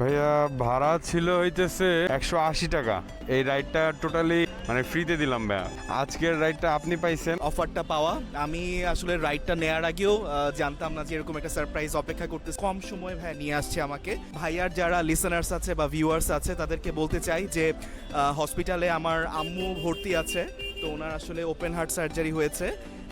ভাইয়া ভাড়া ছিল হইতেছে একশো আশি টাকা। এই রাইডটা টোটালি মানে ফ্রিতে দিলাম ভাইয়া। আজকের রাইডটা আপনি পাইছেন? অফারটা পাওয়া। আমি আসলে রাইডটা নেওয়ার আগেও জানতাম না যে এরকম একটা সারপ্রাইজ অপেক্ষা করতে কম সময় ভাই নিয়ে আসছে আমাকে। ভাইয়ার যারা লিসেনার্স আছে বা ভিউয়ার্স আছে, তাদেরকে বলতে চাই যে হসপিটালে আমার আম্মু ভর্তি আছে। তো ওনার আসলে ওপেন হার্ট সার্জারি হয়েছে।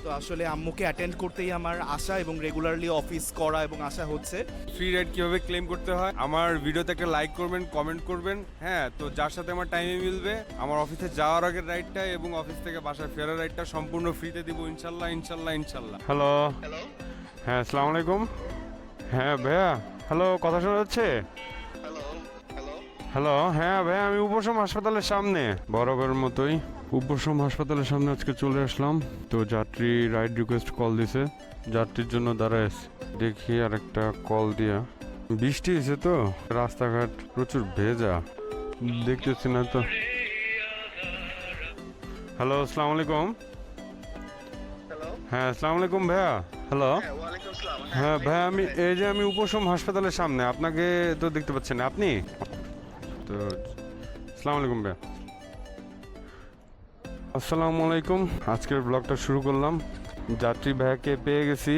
তো আসলে আম্মুকে অ্যাটেন্ড করতেই আমার আশা এবং রেগুলারলি অফিস করা এবং আশা হচ্ছে। ফ্রি রাইড কীভাবে ক্লেম করতে হয়? আমার ভিডিওতে একটা লাইক করবেন কমেন্ট করবেন। হ্যাঁ তো যার সাথে আমার টাইমে মিলবে আমার অফিসে যাওয়ার আগের রাইডটা এবং অফিস থেকে বাসায় ফেরার রাইডটা সম্পূর্ণ ফ্রিতে দিব ইনশাল্লাহ ইনশাল্লাহ ইনশাল্লাহ। হ্যালো হ্যালো হ্যাঁ আসসালামু আলাইকুম। হ্যাঁ ভাইয়া। হ্যালো কথা শোনা যাচ্ছে? হ্যালো হ্যালো হ্যালো হ্যাঁ ভাইয়া আমি উপশম হাসপাতালের সামনে। বরাবরের মতোই। উপশম হাসপাতালের সামনে আজকে চলে আসলাম। তো যাত্রী রাইড রিকোয়েস্ট কল দিছে। যাত্রীর জন্য দাঁড়ায়। দেখি আর একটা কল দিয়া। বৃষ্টি হয়েছে তো? রাস্তাঘাট প্রচুর ভেজা। দেখতেছি না তো। হ্যালো আসসালামু আলাইকুম। হ্যাঁ আসসালামু আলাইকুম ভাইয়া। হ্যালো হ্যাঁ ভাই আমি এই যে আমি উপশম হাসপাতালের সামনে। আপনাকে তো দেখতে পাচ্ছেন আপনি? তো আসসালামু আলাইকুম ভাই আসসালামু আলাইকুম। আজকের ব্লগটা শুরু করলাম। যাত্রী ভাইয়াকে পেয়ে গেছি।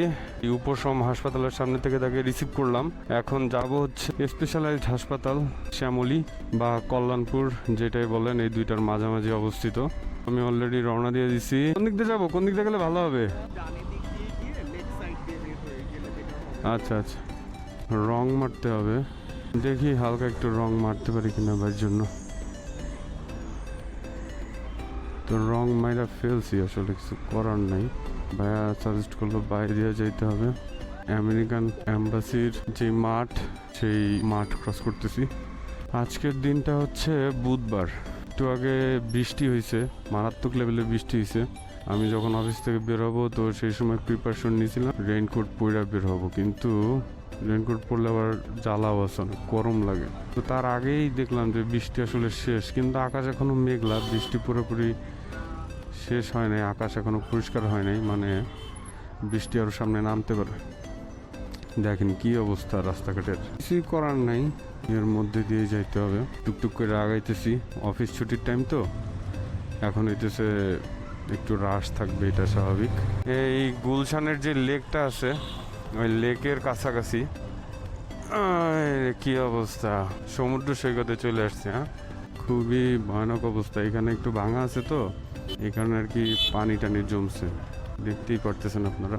উপশম হাসপাতালের সামনে থেকে তাকে রিসিভ করলাম। এখন যাব হচ্ছে স্পেশালাইজড হাসপাতাল, শ্যামলী বা কল্যাণপুর, যেটাই বলেন, এই দুইটার মাঝামাঝি অবস্থিত। আমি অলরেডি রওনা দিয়ে দিছি। কোন দিক দিয়ে যাব? কোন দিক দিয়ে গেলে ভালো হবে। আচ্ছা আচ্ছা। রং মারতে হবে। দেখি হালকা একটু রং মারতে পারি কিনা ভাইয়ের জন্য। তো রং মাইরা ফেলছি আসলে কিছু করার নাই। ভাইয়া সাজেস্ট করল বাইরে যাইতে হবে। আমেরিকান অ্যাম্বাসির যে মাঠ, সেই মাঠ ক্রস করতেছি। আজকের দিনটা হচ্ছে বুধবার। একটু আগে বৃষ্টি হয়েছে মারাত্মক লেভেলে বৃষ্টি হয়েছে আমি যখন অফিস থেকে বের হব, তো সেই সময় প্রিপারেশন নিয়েছিলাম। রেইনকোট পরে বের হব। কিন্তু রেইনকোট পরলে আবার জ্বালাও আছে অনেক গরম লাগে। তো তার আগেই দেখলাম যে বৃষ্টি আসলে শেষ, কিন্তু আকাশ এখনও মেঘলা, বৃষ্টি পুরোপুরি শেষ হয় নাই, আকাশ এখনও পরিষ্কার হয় নাই মানে বৃষ্টি আরও সামনে নামতে পারে। দেখেন কি অবস্থা রাস্তাঘাটের। কিছুই করার নাই, এর মধ্যে দিয়ে যাইতে হবে। টুকটুক করে আগাইতেছি, অফিস ছুটির টাইম তো, এখন হইতেছে একটু রাশ থাকবে, এটা স্বাভাবিক। এই গুলশানের যে লেকটা আছে ওই লেকের কাছাকাছি। কি অবস্থা? সমুদ্র সৈকতে চলে আসছে হ্যাঁ? খুবই ভয়ানক অবস্থা। এখানে একটু ভাঙা আছে তো কারণে আর কি পানি টানি জমছে। দেখতেই পারতেছেন আপনারা।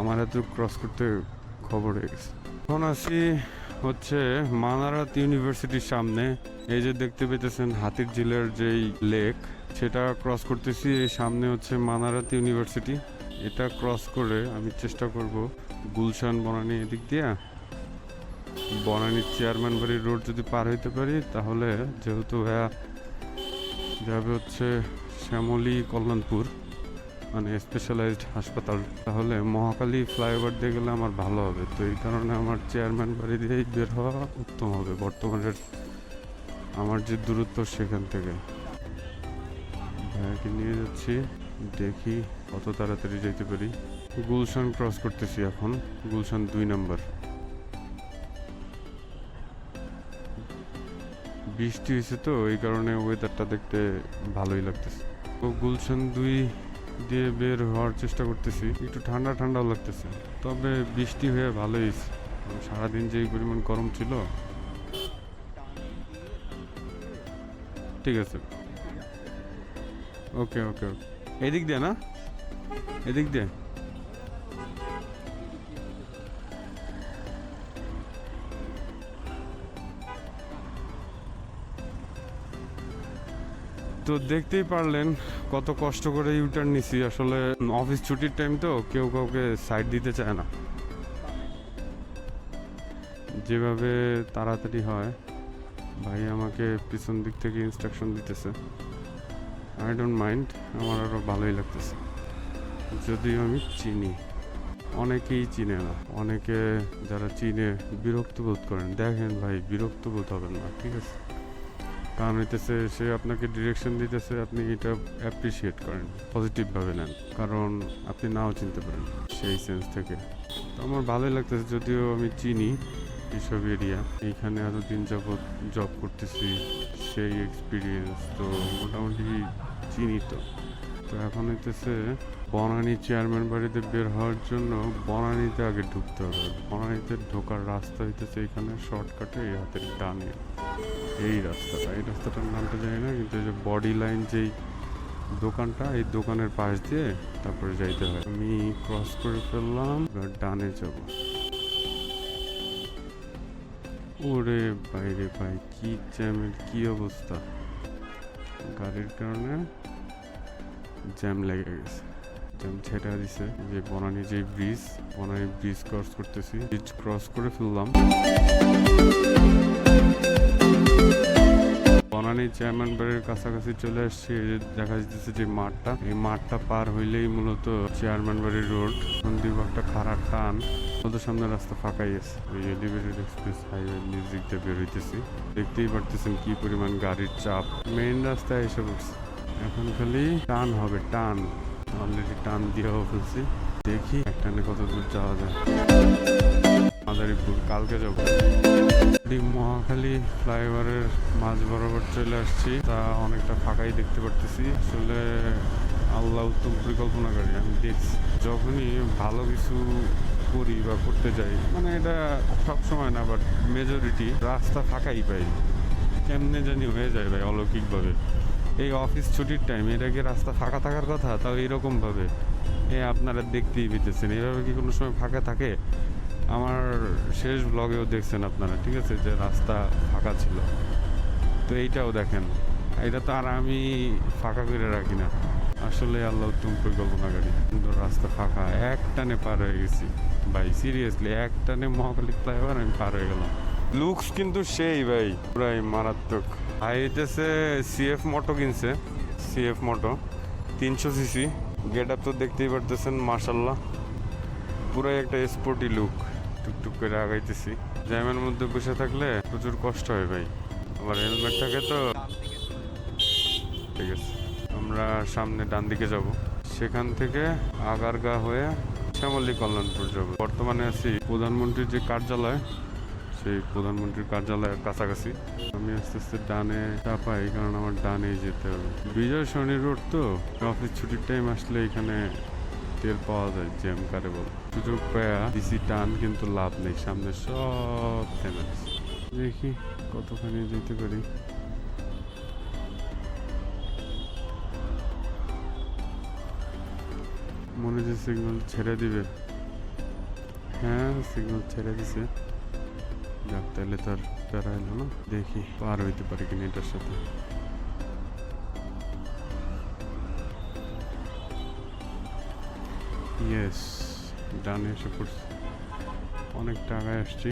আমার এত ক্রস করতে খবর হয়ে গেছে। এখন আছি হচ্ছে মানারাত ইউনিভার্সিটির সামনে। এই যে দেখতে পেতেছেন হাতির ঝিলের যেই লেক, সেটা ক্রস করতেছি। এই সামনে হচ্ছে মানারাত ইউনিভার্সিটি। এটা ক্রস করে আমি চেষ্টা করব গুলশান বনানী এদিক দিয়ে। বনানীর চেয়ারম্যান বাড়ির রোড যদি পার হইতে পারি, তাহলে যেহেতু ভাইয়া যাবে হচ্ছে শ্যামলী কল্যাণপুর মানে স্পেশালাইজড হাসপাতাল, তাহলে মহাকালী ফ্লাইওভার দিয়ে গেলে আমার ভালো হবে। তো এই কারণে আমার চেয়ারম্যান বাড়ি দিয়েই বের হওয়া উত্তম হবে বর্তমানের আমার যে দূরত্ব সেখান থেকে। ভাইয়াকে নিয়ে যাচ্ছি। দেখি কত তাড়াতাড়ি যেতে পারি। গুলশান ক্রস করতেছি এখন। গুলশান দুই নাম্বার। বৃষ্টি হয়েছে তো, এই কারণে ওয়েদারটা দেখতে ভালোই লাগতেছে। তো গুলশান দুই দিয়ে বের হওয়ার চেষ্টা করতেছি। একটু ঠান্ডা ঠান্ডাও লাগতেছে। তবে বৃষ্টি হয়ে ভালোই হয়েছে সারাদিন যে পরিমাণ গরম ছিল, ঠিক আছে। ওকে ওকে ওকে। এদিক দিয়ে, না? এদিক দিয়ে। তো দেখতেই পারলেন কত কষ্ট করে ইউটার্ন নিছি। আসলে অফিস ছুটির টাইম তো, কেউ কাউকে সাইড দিতে চায় না। যেভাবে তাড়াতাড়ি হয়, ভাই আমাকে পিছন দিক থেকে ইনস্ট্রাকশন দিতেছে। আই ডোন্ট মাইন্ড আমার আরও ভালোই লাগতেছে। যদিও আমি চিনি। অনেকেই চিনে না। অনেকে যারা চিনে, বিরক্ত বোধ করেন। দেখেন ভাই, বিরক্ত বোধ হবেন না, ঠিক আছে? কারণ হইতেছে, সে আপনাকে ডিরেকশন দিতেছে, আপনি এটা অ্যাপ্রিসিয়েট করেন পজিটিভভাবে নেন। কারণ আপনি নাও চিনতে পারেন সেই সেন্স থেকে। তো আমার ভালোই লাগতেছে, যদিও আমি চিনি এইসব এরিয়া এইখানে এতদিন যাবৎ জব করতেছি, সেই এক্সপিরিয়েন্স তো মোটামুটি চিনি তো এখন হইতেছে, বনানী চেয়ারম্যান বাড়িতে বের হওয়ার জন্য বনানীতে আগে ঢুকতে হবে। বনানীতে ঢোকার রাস্তা হইতেছে এখানে, শর্টকাটে এই হাতের ডানে। এই রাস্তাটা, এই রাস্তাটার নামটা জানি না, কিন্তু যে বডি লাইন যেই দোকানটা, এই দোকানের পাশ দিয়ে তারপরে যাইতে হয়। আমি ক্রস করে ফেললাম ডানে যাব। ওরে বাইরে ভাই, কি জ্যামের কি অবস্থা? গাড়ির কারণে জ্যাম লেগে গেছে। জ্যাম ছেটা দিছে। যে বনানি যে ব্রিজ বনানি ব্রিজ ক্রস করতেছি ব্রিজ ক্রস করে ফেললাম। বনানী চেয়ারম্যান বাড়ির কাছাকাছি চলে আসছি দেখা যাচ্ছে যে মাঠটা। এই মাঠটা পার হইলেই মূলত চেয়ারম্যান বাড়ির রোড মন্দির একটা খারাপ টান। ওদের সামনে রাস্তা ফাঁকাই আছে। ওই এলিভেটেড এক্সপ্রেস হাইওয়ে মিউজিক দিয়ে বের হইতেছি দেখতেই পারতেছেন কি পরিমাণ গাড়ির চাপ। মেইন রাস্তায় এসে পড়ছে। এখন খালি টান হবে, টান। অলরেডি টান দিয়েও ফেলছি। দেখি একটানে কত দূর যাওয়া যায়। মাদারীপুর, কালকে যাব। মহাখালী ফ্লাইওভারের মাঝ বরাবর চলে আসছি। তা অনেকটা ফাঁকাই দেখতে পারতেছি। আসলে আল্লাহ উত্তম পরিকল্পনাকারী, আমি দেখছি। যখনই ভালো কিছু করি বা করতে যাই মানে এটা সব সময় না বাট মেজরিটি রাস্তা ফাঁকাই পাই। কেমনে জানি হয়ে যায় ভাই অলৌকিকভাবে। এই অফিস ছুটির টাইম এটা কি রাস্তা ফাঁকা থাকার কথা? তাও এরকম ভাবে এ আপনারা দেখতেই পেতেছেন। এভাবে কি কোনো সময় ফাঁকা থাকে? আমার শেষ ব্লগেও দেখছেন আপনারা, ঠিক আছে? যে রাস্তা ফাঁকা ছিল। তো এইটাও দেখেন। এটা তো আর আমি ফাঁকা করে রাখি না। আসলে আল্লাহ উত্তম পরিকল্পনাকারী রাস্তা ফাঁকা। এক টানে পার হয়ে গেছি। ভাই সিরিয়াসলি এক টানে মহাকালী ফ্লাইওভার আমি পার হয়ে গেলাম। লুকস কিন্তু সেই ভাই পুরাই মারাত্মক। হইতেছে সিএফ মোটো কিনছে। সিএফ মোটো তিনশো সিসি গেট আপ তো দেখতেই পারতেছেন মার্শাল্লাহ পুরাই একটা স্পোর্টি লুক টুকটুক করে আগাইতেছি। জ্যামের মধ্যে বসে থাকলে প্রচুর কষ্ট হয় ভাই। আবার হেলমেট থাকে তো। ঠিক আছে। আমরা সামনে ডান দিকে যাব। সেখান থেকে আগারগা হয়ে শ্যামলী কল্যাণপুর যাব। বর্তমানে আছি প্রধানমন্ত্রীর যে কার্যালয়, সেই প্রধানমন্ত্রীর কার্যালয়ের কাছাকাছি। আমি আস্তে আস্তে ডানে চাপাই কারণ আমার ডানে যেতে হবে। বিজয় সরণি রোড তো, অফিস ছুটির টাইম আসলে এখানে তেল পাওয়া যায়, জ্যাম কারে বল। সুযোগ পায়া দিছি টান, কিন্তু লাভ নেই। সামনে সব থেমে। দেখি কতখানি যেতে পারি। মনে যে সিগন্যাল ছেড়ে দিবে। হ্যাঁ সিগন্যাল ছেড়ে দিছে। যাক, তাহলে তার প্যারা এলো না। দেখি পার হইতে পারি কিনা এটার সাথে। ইয়েস ডানে এসে পড়ছি। অনেক টাকায় আসছি।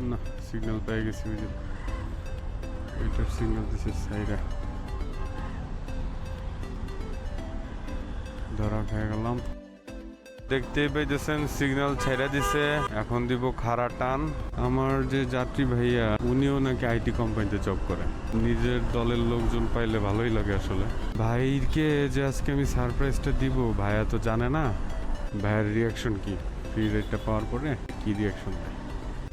না, সিগন্যাল পেয়ে গেছি যে। এটার সিগন্যাল দিছে সাইরা ধরা খেয়ে গেলাম দেখতেই পাইতেছেন সিগন্যাল ছেড়ে দিছে এখন দিব খাড়া টান আমার যে যাত্রী ভাইয়া উনিও নাকি আইটি কোম্পানিতে জব করে নিজের দলের লোকজন পাইলে ভালোই লাগে আসলে ভাইকে যে আজকে আমি সারপ্রাইজটা দিব ভাইয়া তো জানে না ভাইয়ের রিয়াকশন কি ফ্রি রেটটা পাওয়ার পরে কি রিয়াকশন দেয়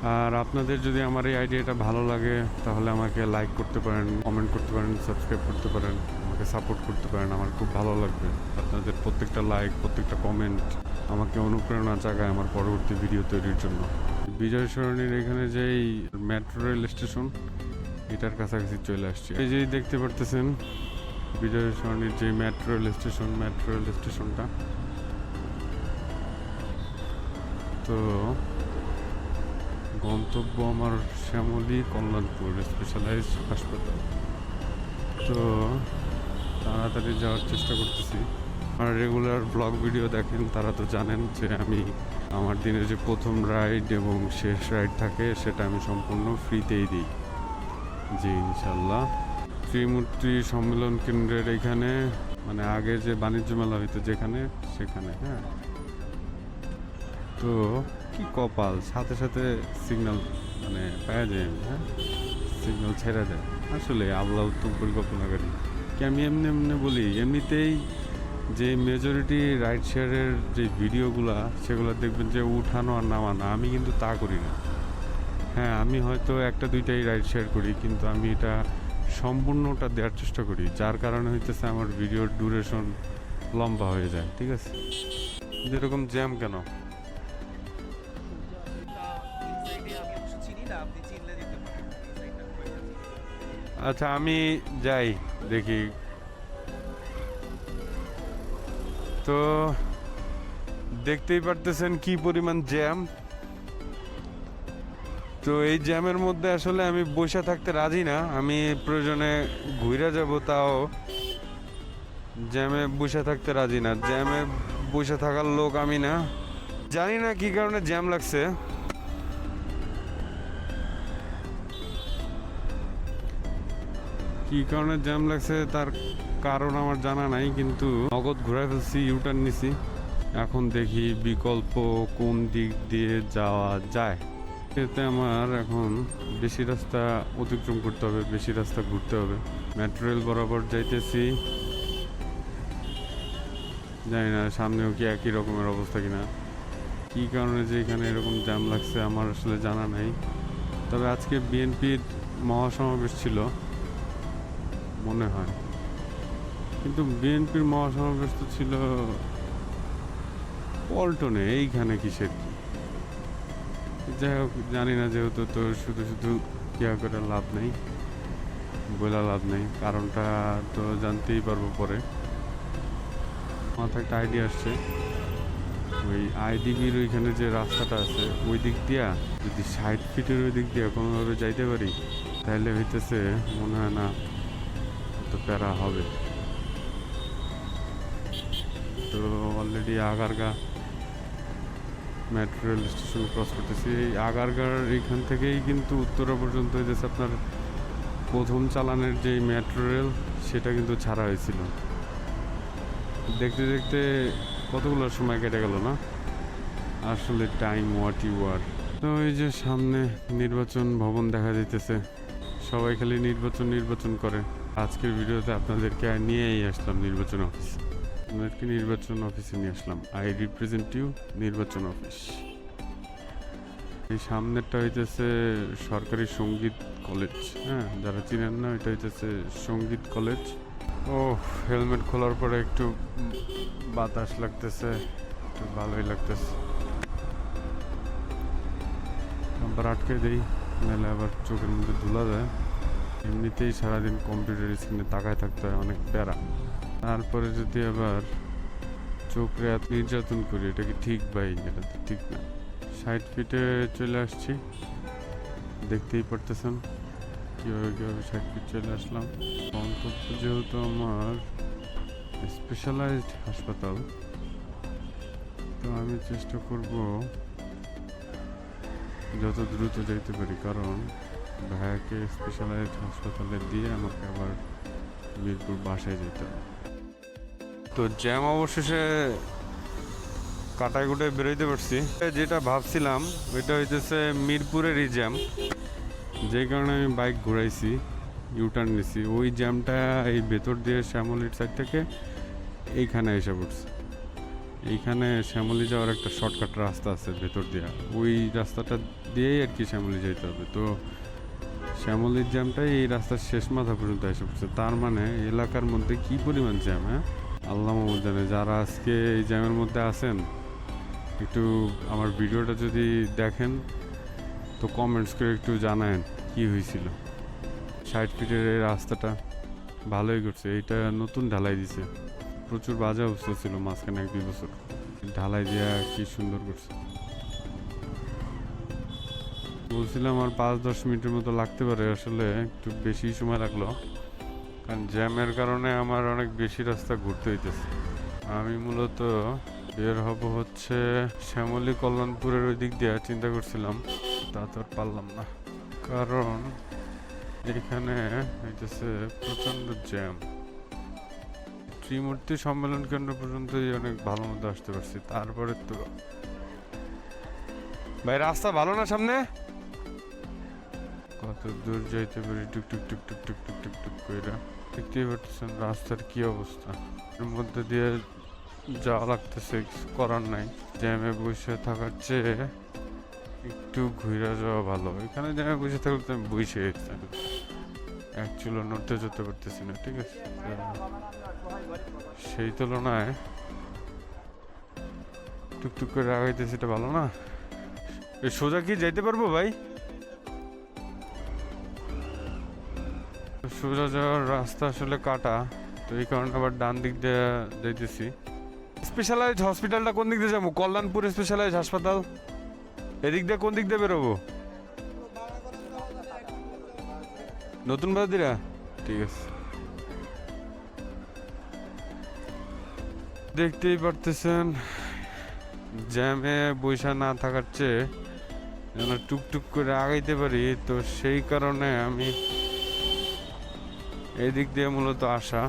আর আপনাদের যদি আমার এই আইডিয়াটা ভালো লাগে, তাহলে আমাকে লাইক করতে পারেন কমেন্ট করতে পারেন সাবস্ক্রাইব করতে পারেন, আমাকে সাপোর্ট করতে পারেন, আমার খুব ভালো লাগবে। আপনাদের প্রত্যেকটা লাইক প্রত্যেকটা কমেন্ট আমাকে অনুপ্রেরণা জাগায় আমার পরবর্তী ভিডিও তৈরির জন্য। বিজয় সরণির এখানে যেই মেট্রো রেল স্টেশন এটার কাছাকাছি চলে আসছে। এই যেই দেখতে পারতেছেন, বিজয় সরণির যে metro rail station metro rail স্টেশনটা তো গন্তব্য আমার শ্যামলী কল্যাণপুর স্পেশালাইজড হাসপাতাল। তো তাড়াতাড়ি যাওয়ার চেষ্টা করতেছি। আর রেগুলার ব্লগ ভিডিও দেখেন, তারা তো জানেন যে আমি আমার দিনের যে প্রথম রাইড এবং শেষ রাইড থাকে, সেটা আমি সম্পূর্ণ ফ্রিতেই দিই। জি ইনশাল্লাহ ত্রিমূর্তি সম্মেলন কেন্দ্রের এখানে মানে আগে যে বাণিজ্য মেলা হইতো যেখানে, সেখানে হ্যাঁ। তো কি কপাল? সাথে সাথে সিগন্যাল মানে পাওয়া যায় হ্যাঁ? সিগন্যাল ছেড়ে দেয় আসলে আল্লাহ উত্তম পরিকল্পনাকারী কি আমি এমনি এমনি বলি, এমনিতেই যে মেজরিটি রাইড শেয়ারের যে ভিডিওগুলা সেগুলো দেখবেন যে উঠানো আর নামানো আমি কিন্তু তা করি না। হ্যাঁ আমি হয়তো একটা দুইটাই রাইড শেয়ার করি, কিন্তু আমি এটা সম্পূর্ণটা দেওয়ার চেষ্টা করি, যার কারণে হইতেছে আমার ভিডিওর ডিউরেশন লম্বা হয়ে যায়, ঠিক আছে? যেরকম জ্যাম কেন? আচ্ছা আমি যাই, দেখি। তো, দেখতেই পারতেছেন কি পরিমাণ জ্যাম তো, এই জ্যামের মধ্যে আসলে আমি বসে থাকতে রাজি না। আমি প্রয়োজনে ঘুরে যাব, তাও জ্যামে বসে থাকতে রাজি না। জ্যামে বসে থাকার লোক আমি না। জানি না কি কারণে জ্যাম লাগছে। কি কারণে জ্যাম লাগছে তার কারণ আমার জানা নাই, কিন্তু নগদ ঘুরে ফেলছি ইউটার্ন নিছি। এখন দেখি বিকল্প কোন দিক দিয়ে যাওয়া যায়। এতে আমার এখন বেশি রাস্তা অতিক্রম করতে হবে, বেশি রাস্তা ঘুরতে হবে। মেট্রো রেল বরাবর যাইতেছি। জানি না, সামনেও কি একই রকমের অবস্থা কিনা। কি কারণে যে এখানে এরকম জ্যাম লাগছে আমার আসলে জানা নাই। তবে আজকে বিএনপির মহাসমাবেশ ছিল। মনে হয়। কিন্তু বিএনপির মহাসমাবেশ তো ছিল পল্টনে, এইখানে কিসের কি? যাই হোক, জানি না যেহেতু তো শুধু শুধু কেয়া করে লাভ নেই বলা লাভ নেই, কারণটা তো জানতেই পারব পরে। মাথায় একটা আইডিয়া আসছে, ওই আইডিবির ওইখানে যে রাস্তাটা আছে, ওই দিক দিয়া, যদি ষাট ফিটের ওই দিক দিয়া কোনোভাবে যাইতে পারি, তাহলে হইতেছে, মনে হয় না প্যারা হবে। তো already Agargaon metro rail station cross করতেছি। এই আগারগার এখান থেকেই কিন্তু উত্তরা পর্যন্ত হইতেছে আপনার প্রথম চালানের যে মেট্রো রেল সেটা কিন্তু ছাড়া হয়েছিল। দেখতে দেখতে কতগুলো সময় কেটে গেল না? আসলে টাইম হোয়াট ইউ আর তো এই যে সামনে নির্বাচন ভবন দেখা যাইতেছে। সবাই খালি নির্বাচন নির্বাচন করে। আজকের ভিডিওতে আপনাদেরকে নিয়েই আসলাম নির্বাচন অফিস। আপনাদেরকে নির্বাচন অফিসে নিয়ে আসলাম। আই রিপ্রেজেন্ট ইউ নির্বাচন অফিস। এই সামনেরটা হইতেছে সরকারি সংগীত কলেজ। হ্যাঁ যারা চিনেন না, এটা হইতেছে সংগীত কলেজ। ও হেলমেট খোলার পরে একটু বাতাস লাগতেছে, একটু ভালোই লাগতেছে। আবার আটকে দেই, নাহলে আবার চোখের মধ্যে ধুলা যায় এমনিতেই সারাদিন কম্পিউটার স্ক্রিনে তাকায় থাকতে হয়, অনেক প্যারা। তারপরে যদি আবার চোখে এত নির্যাতন করি, এটা কি ঠিক ভাই? এটা তো ঠিক না। ষাট ফিটে চলে আসছি। দেখতেই পারতেছেন কীভাবে কীভাবে ষাট ফিট চলে আসলাম। গন্তব্য যেহেতু আমার স্পেশালাইজড হাসপাতাল, তো আমি চেষ্টা করব যত দ্রুত যেতে পারি। কারণ ভাইয়াকে স্পেশালাইজড হাসপাতালে দিয়ে আমাকে আবার মিরপুর বাসায় যেতে হবে। তো জ্যাম অবশেষে কুটায় বেরোইতে পারছি। যেটা ভাবছিলাম ওইটা হইতেছে মিরপুরেরই জ্যাম। যে কারণে আমি বাইক ঘুরাইছি ইউটার্ন নিছি। ওই জ্যামটা এই ভেতর দিয়ে শ্যামলির সাইড থেকে এইখানে এসে পড়ছে। এইখানে শ্যামলি যাওয়ার একটা শর্টকাট রাস্তা আছে ভেতর দিয়ে। ওই রাস্তাটা দিয়েই আর কি শ্যামলি যেতে হবে। তো শ্যামলির জ্যামটাই এই রাস্তার শেষ মাথা পর্যন্ত এসে পড়ছে। তার মানে এলাকার মধ্যে কি পরিমাণ জ্যাম হ্যাঁ? আল্লাহ মাহমুদ জানে, যারা আজকে এই জ্যামের মধ্যে আছেন, একটু আমার ভিডিওটা যদি দেখেন, তো কমেন্টস করে একটু জানায়েন কি হয়েছিল। ষাট ফিটের এই রাস্তাটা ভালোই করছে, এইটা নতুন ঢালাই দিছে। প্রচুর বাজে অবস্থা ছিল মাঝখানে এক দুই বছর। ঢালাই দেওয়া কি সুন্দর করছে। বলছিলাম আর পাঁচ, দশ মিনিটের মতো লাগতে পারে, আসলে একটু বেশি সময় লাগল। কারণ জ্যামের কারণে আমার অনেক বেশি রাস্তা ঘুরতে হইতেছে। আমি মূলত বের হব হচ্ছে শ্যামলী কল্যাণপুরের ওই দিক দিয়ে, চিন্তা করছিলাম, তা তো পারলাম না। কারণ এখানে হইতেছে প্রচণ্ড জ্যাম। ত্রিমূর্তি সম্মেলন কেন্দ্র পর্যন্তই অনেক ভালো মতো আসতে পারছি, তারপরে তো ভাই, রাস্তা ভালো না সামনে? কত দূর যাইতে পারি? টুক টুক টুক টুক টুক টুক টুক টুক কইরা। দেখতেই পারতেছেন রাস্তার কি অবস্থা। এর মধ্যে দিয়ে যাওয়া লাগতেছে করার নাই। জ্যামে বসে থাকার চেয়ে একটু ঘুরে যাওয়া ভালো। এখানে জ্যামে বসে থাকলে তো আমি বসে এক চুলো নড়তে যেতে পারতেছি না, ঠিক আছে? সেই তুলনায় টুকটুক করে আগাইতেছি, এটা ভালো না? সোজা কি যাইতে পারব ভাই? সোজা যাওয়ার রাস্তা আসলে কাটা, তো এই কারণে আবার ডান দিক দিয়ে যাইতেছি। স্পেশালাইজ হসপিটালটা কোন দিক দিয়ে যাব? কল্যাণপুর স্পেশালাইজ হাসপাতাল? এদিক দিয়ে কোন দিক দিয়ে বেরোবো? নতুন বাদিরা ঠিক আছে। দেখতেই পারতেছেন, জ্যামে বৈশা না থাকার চেয়ে যেন টুকটুক করে আগাইতে পারি, তো সেই কারণে আমি এই দিক দিয়ে মূলত আসা।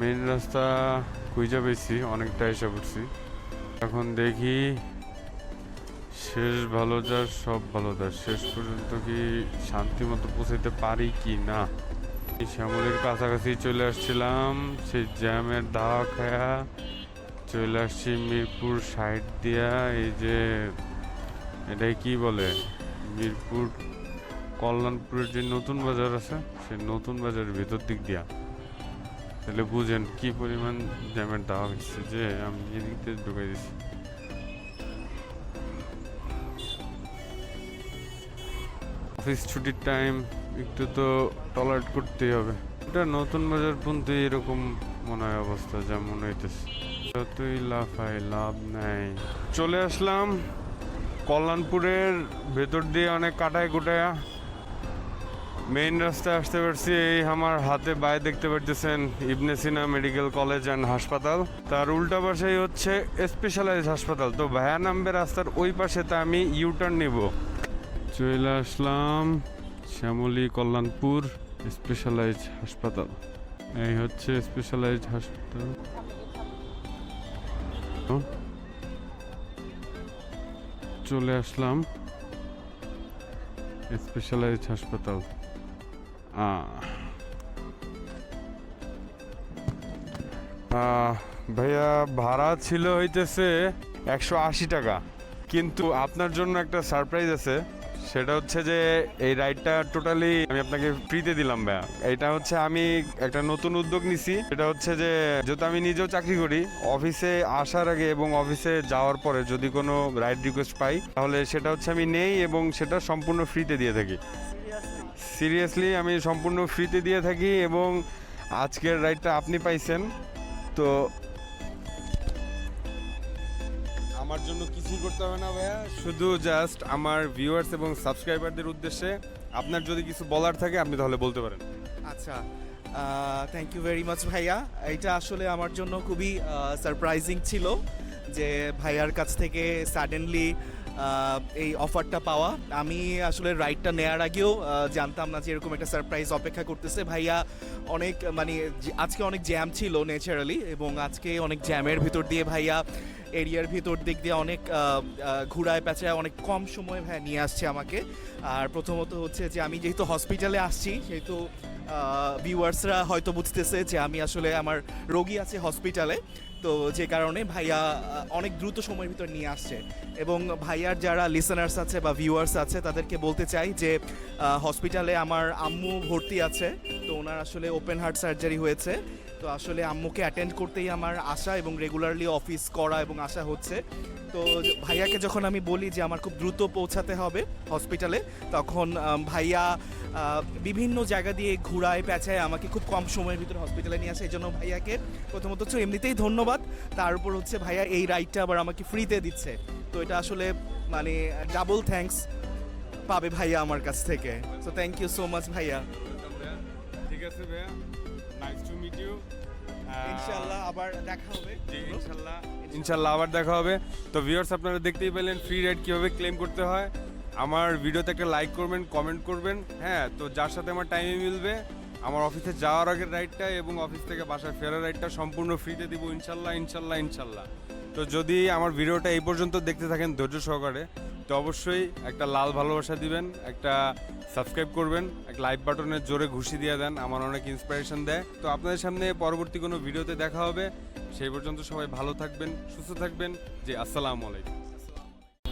মেইন রাস্তা খুঁজে পেয়েছি, অনেকটা এসে পড়ছি। এখন দেখি শেষ ভালো যার সব ভালো যার শেষ পর্যন্ত কি শান্তি মতো পৌঁছাইতে পারি কি না? এই শ্যামলির কাছাকাছি চলে আসছিলাম, সেই জ্যামের দাওয়া খায়া। চলে আসছি মিরপুর সাইড দিয়া, এই যে, এটাই কি বলে? মিরপুর কল্যাণপুরের যে নতুন বাজার আছে, সেই নতুন বাজারের ভিতর দিক দিয়া। তাহলে বুঝেন কি পরিমাণ জ্যামের দেওয়া হচ্ছে যে আমি এদিক দিয়ে ঢুকাই দিচ্ছি অফিস ছুটির টাইম একটু তো টলারেট করতেই হবে। এটা নতুন বাজার পর্যন্ত এরকম মনে হয় অবস্থা যা মনে হইতেছে। যতই লাফাই লাভ নাই। চলে আসলাম কল্যাণপুরের ভেতর দিয়ে অনেক কাটায় কুটায়া। মেইন রাস্তায় আসতে পারছি এই আমার হাতে বাই দেখতে পারতেছেন Ibn Sina medical college and হাসপাতাল। তার উল্টা পাশেই হচ্ছে স্পেশালাইজ হাসপাতাল। তো ভায়া নামবে রাস্তার ওই পাশে, তা আমি ইউটার্ন নিব। চলে আসলাম শ্যামলী কল্যাণপুর স্পেশালাইজ হাসপাতাল। এই হচ্ছে স্পেশালাইজ হাসপাতাল। চলে আসলাম স্পেশালাইজ হাসপাতাল। ভাইয়া, ভাড়া ছিল হইতেছে একশো আশি টাকা। কিন্তু আপনার জন্য একটা সারপ্রাইজ আছে। সেটা হচ্ছে যে এই রাইডটা টোটালি আমি আপনাকে ফ্রিতে দিলাম, ভাইয়া। এটা হচ্ছে আমি একটা নতুন উদ্যোগ নিছি। সেটা হচ্ছে যে, যেহেতু আমি নিজেও চাকরি করি অফিসে আসার আগে এবং অফিসে যাওয়ার পরে যদি কোনো রাইড রিকোয়েস্ট পাই, তাহলে সেটা হচ্ছে আমি নেই এবং সেটা সম্পূর্ণ ফ্রিতে দিয়ে থাকি। সিরিয়াসলি আমি সম্পূর্ণ ফ্রিতে দিয়ে থাকি এবং আজকের রাইডটা আপনি পাইছেন। তো আমার জন্য কিছুই করতে হবে না ভাইয়া। শুধু জাস্ট আমার ভিউয়ার্স এবং সাবস্ক্রাইবারদের উদ্দেশ্যে আপনার যদি কিছু বলার থাকে, আপনি তাহলে বলতে পারেন। আচ্ছা থ্যাংক ইউ ভেরি মাচ ভাইয়া। এটা আসলে আমার জন্য খুবই সারপ্রাইজিং ছিল যে ভাইয়ার কাছ থেকে সাডেনলি এই অফারটা পাওয়া। আমি আসলে রাইডটা নেয়ার আগেও জানতাম না যে এরকম একটা সারপ্রাইজ অপেক্ষা করতেছে। ভাইয়া অনেক মানে আজকে অনেক জ্যাম ছিল ন্যাচারালি এবং আজকে অনেক জ্যামের ভিতর দিয়ে ভাইয়া এরিয়ার ভিতর দিক দিয়ে অনেক ঘুরায় পেঁচায় অনেক কম সময় ভাইয়া নিয়ে আসছে আমাকে। আর প্রথমত হচ্ছে যে আমি যেহেতু হসপিটালে আসছি, সেহেতু ভিউয়ার্সরা হয়তো বুঝতেছে যে আমি আসলে আমার রোগী আছে হসপিটালে তো যে কারণে ভাইয়া অনেক দ্রুত সময়ের ভিতর নিয়ে আসছে। এবং ভাইয়ার যারা লিসেনার্স আছে বা ভিউয়ার্স আছে, তাদেরকে বলতে চাই যে হসপিটালে আমার আম্মু ভর্তি আছে। তো ওনার আসলে ওপেন হার্ট সার্জারি হয়েছে। তো আসলে আম্মুকে অ্যাটেন্ড করতেই আমার আশা এবং রেগুলারলি অফিস করা এবং আসা হচ্ছে। তো ভাইয়াকে যখন আমি বলি যে আমার খুব দ্রুত পৌঁছাতে হবে হসপিটালে তখন ভাইয়া বিভিন্ন জায়গা দিয়ে ঘুরায়, পেঁচায়, আমাকে খুব কম সময়ের ভিতরে হসপিটালে নিয়ে আসে। এই জন্য ভাইয়াকে প্রথমত হচ্ছে এমনিতেই ধন্যবাদ। তার উপর হচ্ছে ভাইয়া এই রাইডটা আবার আমাকে ফ্রিতে দিচ্ছে। তো এটা আসলে মানে ডাবল থ্যাঙ্কস পাবে ভাইয়া আমার কাছ থেকে। So thank you so much ভাইয়া। ঠিক আছে ভাইয়া। নাইস টু মিট ইউ ইনশাআল্লাহ আবার দেখা হবে। ইনশাল্লাহ ইনশাল্লাহ আবার দেখা হবে। তো ভিউয়ার্স আপনারা দেখতেই পেলেন ফ্রি রাইড কীভাবে ক্লেম করতে হয়। আমার ভিডিওতে একটা লাইক করবেন কমেন্ট করবেন হ্যাঁ? তো যার সাথে আমার টাইমে মিলবে আমার অফিসে যাওয়ার আগের রাইডটা এবং অফিস থেকে বাসায় ফেরার রাইডটা সম্পূর্ণ ফ্রিতে দিব ইনশাল্লাহ ইনশাল্লাহ ইনশাল্লাহ তো যদি আমার ভিডিওটা এই পর্যন্ত দেখতে থাকেন ধৈর্য সহকারে তো অবশ্যই একটা লাল ভালোবাসা দিবেন, একটা সাবস্ক্রাইব করবেন, এক লাইক বাটনের জোরে ঘুষি দিয়ে দেন, আমার অনেক ইন্সপিরেশন দেয়। তো আপনাদের সামনে পরবর্তী কোনো ভিডিওতে দেখা হবে, সেই পর্যন্ত সবাই ভালো থাকবেন, সুস্থ থাকবেন, যে আসসালামু আলাইকুম।